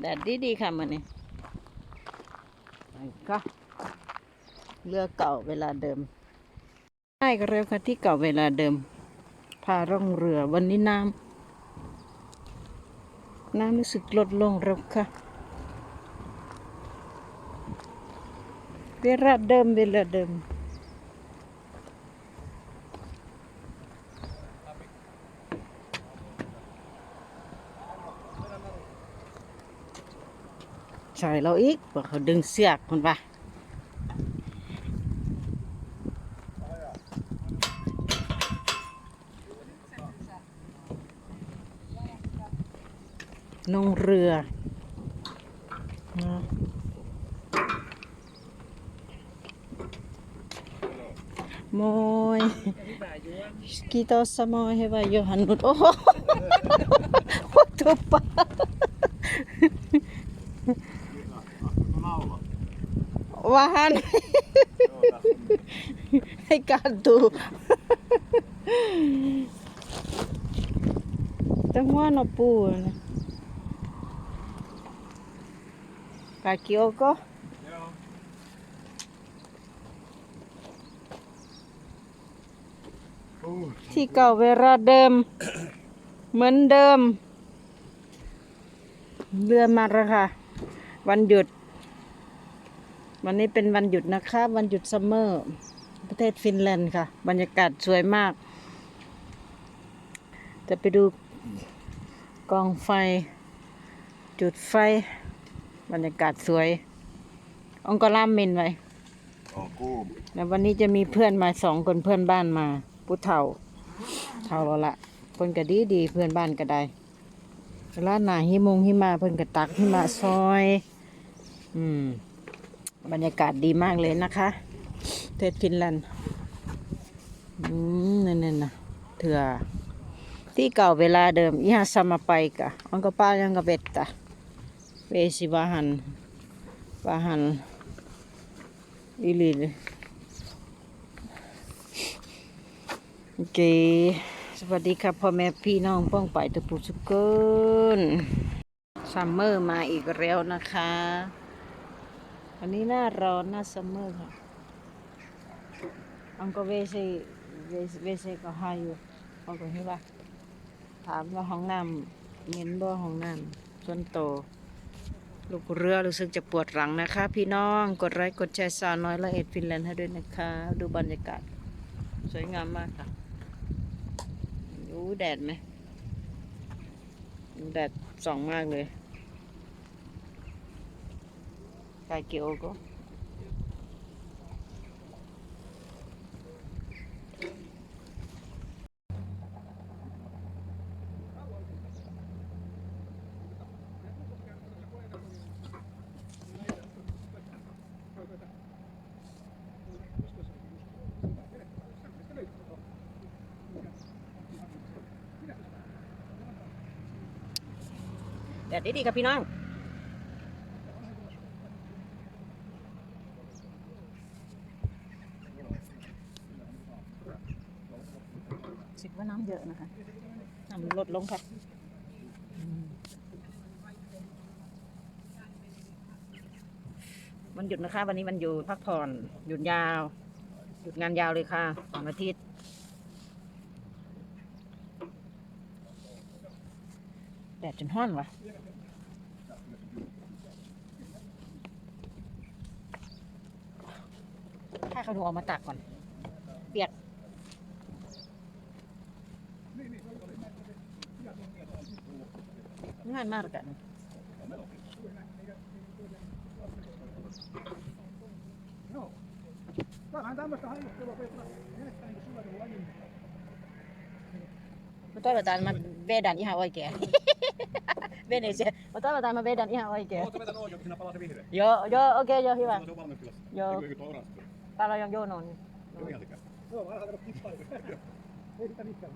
แดดดีดีๆค่ะมันนี่ไปก็เรือเก่าเวลาเดิมใช่ก็เร็วค่ะที่เก่าเวลาเดิม พาร่องเรือวันนี้น้ำน้ำรู้สึกลดลงเร็วค่ะ เวลาเดิมเวลาเดิม ใช่เราอีกบอกเขาดึงเสือ กมันปะลงเรือนะโมย kita sama hewa Yohanut oh what pa Vähän. Ei katu. Tämä on huono puu. Kaikki ok? Joo. ที่เก่าเวลาเดิม เหมือนเดิมเรือมาแล้วค่ะ วันหยุด วันนี้เป็นวันหยุดนะคะวันหยุดซัมเมอร์ ประเทศฟินแลนด์ค่ะ บรรยากาศสวยมาก จะไปดูกองไฟ จุดไฟ บรรยากาศสวย องค์กรล่ามมินไว้แล้ววันนี้จะมีเพื่อนมาสองคนเพื่อนบ้านมาผู้เฒ่าเฒ่าแล้วละเพิ่นก็ดีดีเพื่อนบ้านก็ได้เวลาหนาหิมงหิมาเพิ่นก็ตักหิมาซอย อืม บรรยากาศดีมากเลยนะคะเทศฟินแลนด์อืมนั่นๆนะเถื่อที่เก่าเวลาเดิมอีหาสมาไปกะอังกป้ายังกะเบ็ดตะเวสิวาหันวาหันอีหลีเลโอเคสวัสดีครับพ่อแม่พี่น้องป้องไปตะปูสุกเกินซัมเมอร์มาอีกแล้วนะคะ วันนี้หน้าร้อนหน้าซัมเมอร์ค่ะ อังก็เวเซเวเซเวเซก็หาอยู่อังก็เห็นว่าถามว่าห้องน้ำเงินบ่ห้องน้ำส่วนโต ลูกเรือรู้สึกจะปวดหลังนะคะ พี่น้องกดไลค์กดแชร์สาวน้อยละเอ็ดฟินแลนด์ให้ด้วยนะคะ ดูบรรยากาศ สวยงามมากค่ะอู้แดดไหมแดดส่องมากเลย กายเกียวก็แดดดีๆครับพี่น้อง สิบว่าน้ำ เยอะนะคะน้ำลดลงค่ะมวันหยุดนะคะ วันนี้วันหยุดพักผ่อนหยุดยาว หยุดงานยาวเลยค่ะสองอาทิตย์แดดจนห้อนวะให้เขาดูออกมาตากก่อน เปียก Minä en märkänyt. Mä toivotaan, että mä vedän ihan oikein. Veneeseen. Mä toivotaan, että mä vedän ihan oikein. Oletko vetänyt oikein, kun sinä palaa se vihreä? Joo, joo, okei, okay, joo, hyvä. Se on kyllä. Joo. Eikö tuo oranssi? Paljon. Joo, mä lähden. Ei sitä mitään.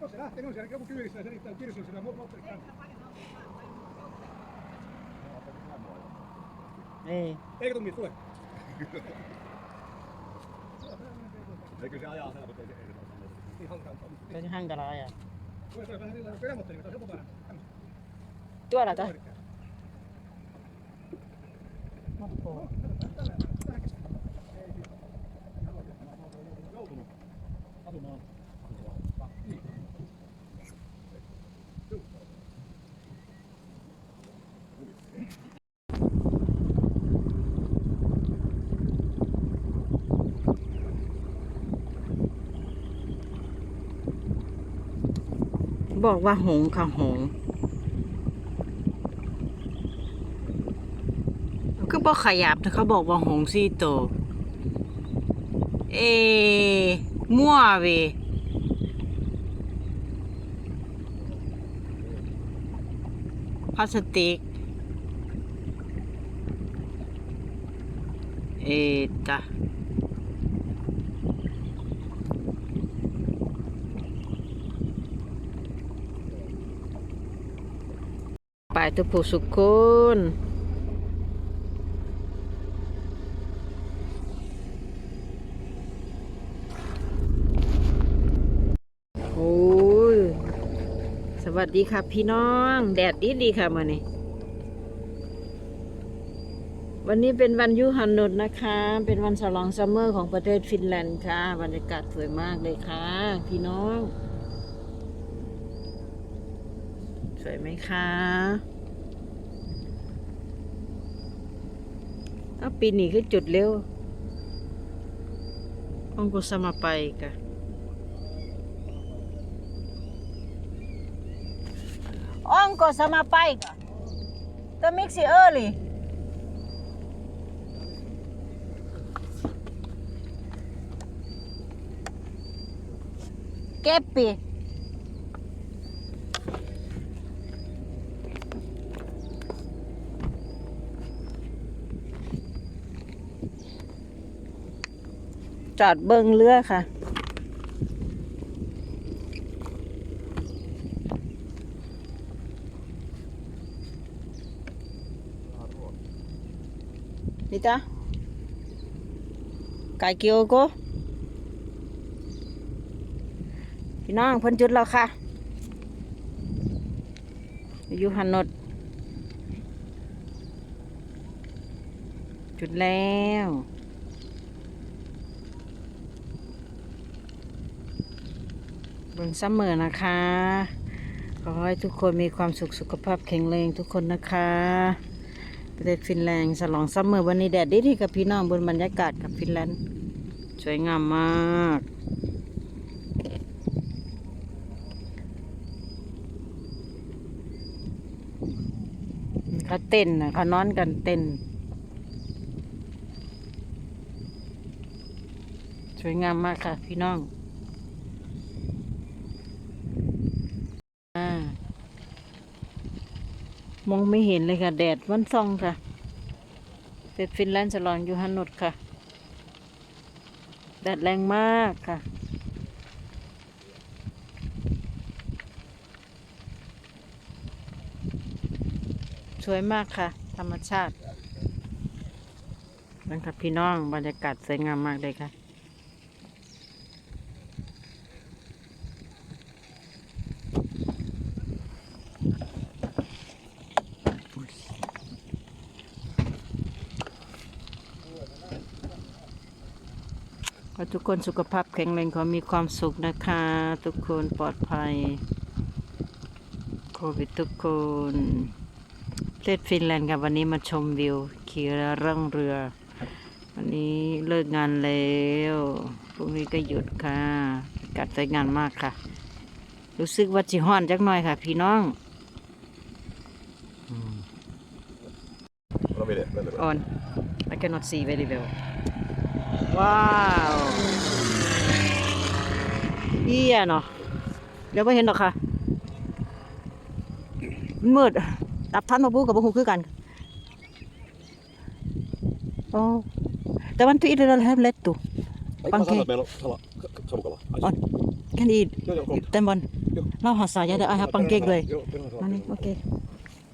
Jos se lähtee, niin on siellä joku kyydissä ja se riittää kirsun sinä. Niin. Eikä tule. Ei se ajaa selvä, se. Se on hankala ajaa. Tuolla taas. Joutunut asumaan. บอกว่าหงค่ะหงคือบอกขยับแต่เขาบอกว่าหงสี่ตัวเอ มั่วเวพลาสติก เอตา ไปทุกผู้สุขคนโอ้ยสวัสดีค่ะพี่น้อง แดดดีดีค่ะมานี่วันนี้เป็นวันยูฮันนุดนะคะ เป็นวันฉลองซัมเมอร์ของประเทศฟินแลนด์ค่ะ บรรยากาศสวยมากเลยค่ะ พี่น้อง ส วยไหมคะเอาปีนี้คือจุดเร็วองกุสมาไปกะองกุสมาไปกะตัวมิกซี่เออร์เก็บไป จอดเบิงเรือค่ะ Mitä? Kaikki ok? พี่น้องเพ้นจุดแล้วค่ะ อยู่หันนดจุดแล้ว เบิ่งซัมเมอร์นะคะ ขอให้ทุกคนมีความสุขสุขภาพแข็งแรงทุกคนนะคะ ประเทศฟินแลนด์ฉลองซัมเมอร์วันนี้แดดดีที่กับพี่น้องบนบรรยากาศกับฟินแลนด์สวยงามมากเขาเต้นนะเขานอนกันเต้น สวยงามมากค่ะพี่น้องอ่า มองไม่เห็นเลยค่ะ แดดวันส่องค่ะเป็นฟินแลนด์ฉลองยูฮันนุดค่ะ แดดแรงมากค่ะสวยมากค่ะ ธรรมชาตินั่นค่ะพี่น้องบรรยากาศสวยงามมากเลยค่ะ ทุกคนสุขภาพแข็งแรงขอมีความสุขนะคะ ทุกคนปลอดภัย โควิดทุกคนประเทศฟินแลนด์กับวันนี้มาชมวิวขี่เรือร่องเรือ วันนี้เลิกงานแล้วพรุ่งนี้ก็หยุดค่ะอากาศสวยงามมากค่ะ รู้สึกว่าจิฮ้อนจักหน่อยค่ะ พี่น้อง Vad vill det? Väldigt bra. on I cannot see very well ว้าวเยี่ยเนาะเดี๋ยวไม่เห็นหรอกค่ะมันมืดดับทันมาบูกับบุหูคือกันโอ้แต่วันที่อีเดอร์แฮมเล็ดตุ Ai, Pankki. mä sanoin, että meillä on sala, savukala. Ai, On. แค่นี้ Joo, joo, kohta. เต็มบอล Joo. เล่าภาษาอย่าได้ไอ้ฮับปังเก๊กเลย Joo, perhana อัน salakala. นี้โอเค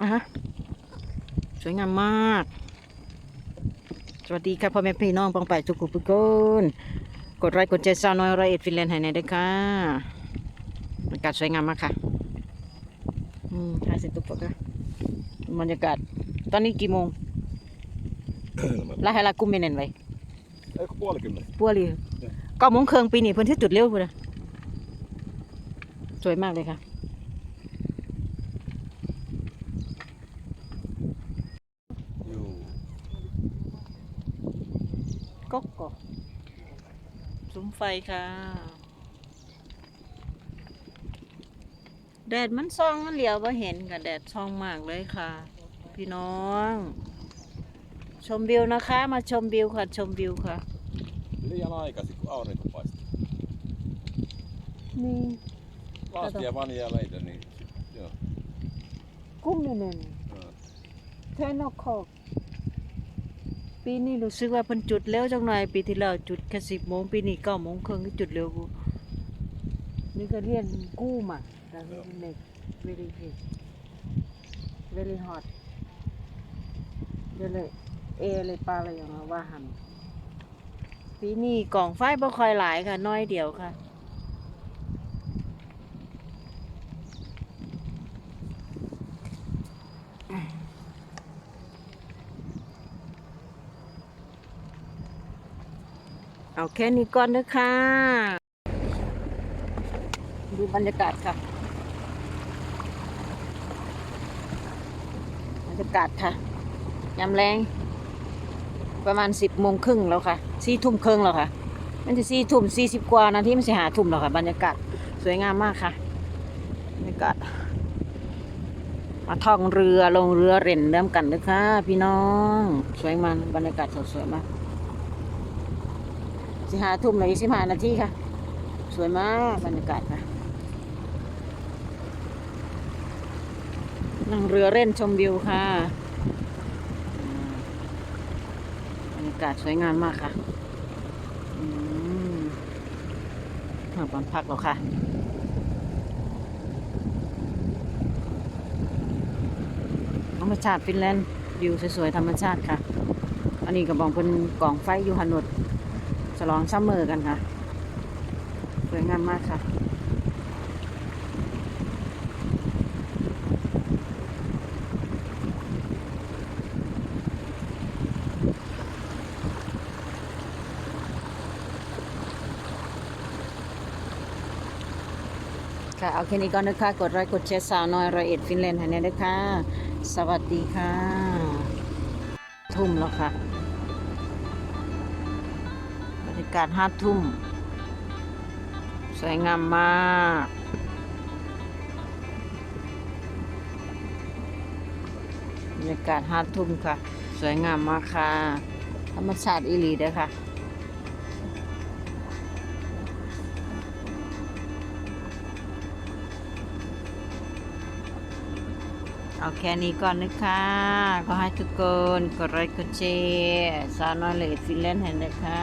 อะฮะสวยงามมาก สวัสดีครับพ่อแม่พี่น้องปองไปทุกทุกคนกดไลค์กดแชร์ซาวน้อยไรเอ็ดฟินแลนด์ให้ในอยด้วยค่ะบรรยากาศสวยงามมากค่ะอืมถ่ายเสร็จตุ๊กค่ะบรรยากาศ ตอนนี้กี่โมง Enemmän. ไล่ให้ละกุมเมนนไว้ Eikö puolikymmenen? ปัวลีเก้าโมงครึ่งปีนี้เพิ่นที่จุดเร็วพุ่นนะสวยมากเลยค่ะ ก็กอกซุ้มไฟค่ะ แดดดมันส่องมันเหลียวบ่เห็นกับแดดส่องมากเลยค่ะ พี่น้อง ชมวิวนะคะ มาชมวิวค่ะ ชมวิวค่ะ Liian aikaisin, kun aurinko paistaa. นี่ Laskea vaan ja meitä, niin joo. กุ้มนี่นึง joo. เทนอคอก ปีนี้รู้สึกว่าเพิ่นจุดเร็วจังหน่อยปีที่แล้วจุดแค่สิบโมงปีนี้เก้าโมงครึ่งก็จุดเร็วกูนี่ก็เรียนกู้มาแต่เรียนเล็ก very heat very hot เดี๋ยวเลยเอเลยปลาอะไรอย่างเงาว่าหันปีนี้กล่องไฟบ่ค่อยหลายค่ะ น้อยเดียวค่ะ เอาแค่นี้ก่อนนะคะดูบรรยากาศค่ะ บรรยากาศค่ะยามแรงประมาณสิบโมงครึ่งแล้วค่ะสี่ทุ่มครึ่งแล้วค่ะ มันจะสี่ทุ่มสี่สิบกว่านาทีมันจะหาทุ่มแล้วค่ะ บรรยากาศสวยงามมากค่ะบรรยากาศมาท่องเรือลงเรือเร่นเริ่มกันนะคะพี่น้อง สวยมันบรรยากาศสวยมาก สิหาทุ่มเลยสิบห้านาทีค่ะ สวยมากบรรยากาศค่ะนั่งเรือเล่นชมวิวค่ะบรรยากาศสวยงามมากค่ะมาบอนพักแล้วค่ะธรรมชาติฟินแลนด์วิวสวยๆธรรมชาติค่ะ อันนี้ก็บองเป็นกล่องไฟอยู่หนวด ฉลองซัมเมอร์กันค่ะ สวยงามมากค่ะ ค่ะ เอาแค่นี้ก่อนนะคะ กดไลค์กดแชร์สาวน้อยรอยเอ็ดฟินแลนด์ให้แน่ด้วยค่ะสวัสดีค่ะ ทุ่มแล้วค่ะ รรยากาศห้าทุ่ม สวยงามมากบรรยากาศห้าทุ่มค่ะ สวยงามมากค่ะ ธรรมชาติอีหลีเด้อค่ะเอาแค่นี้ก่อนนะคะขอให้ทุกคนกดไลค์กดแชร์สาวน้อยเลยฟินแลนด์ให้นะคะ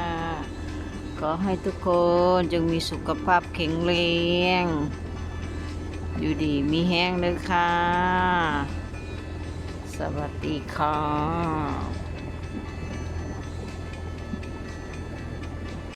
ขอให้ทุกคนจงมีสุขภาพแข็งแรง อยู่ดีมีแห้งเลยค่ะ สวัสดีค่ะ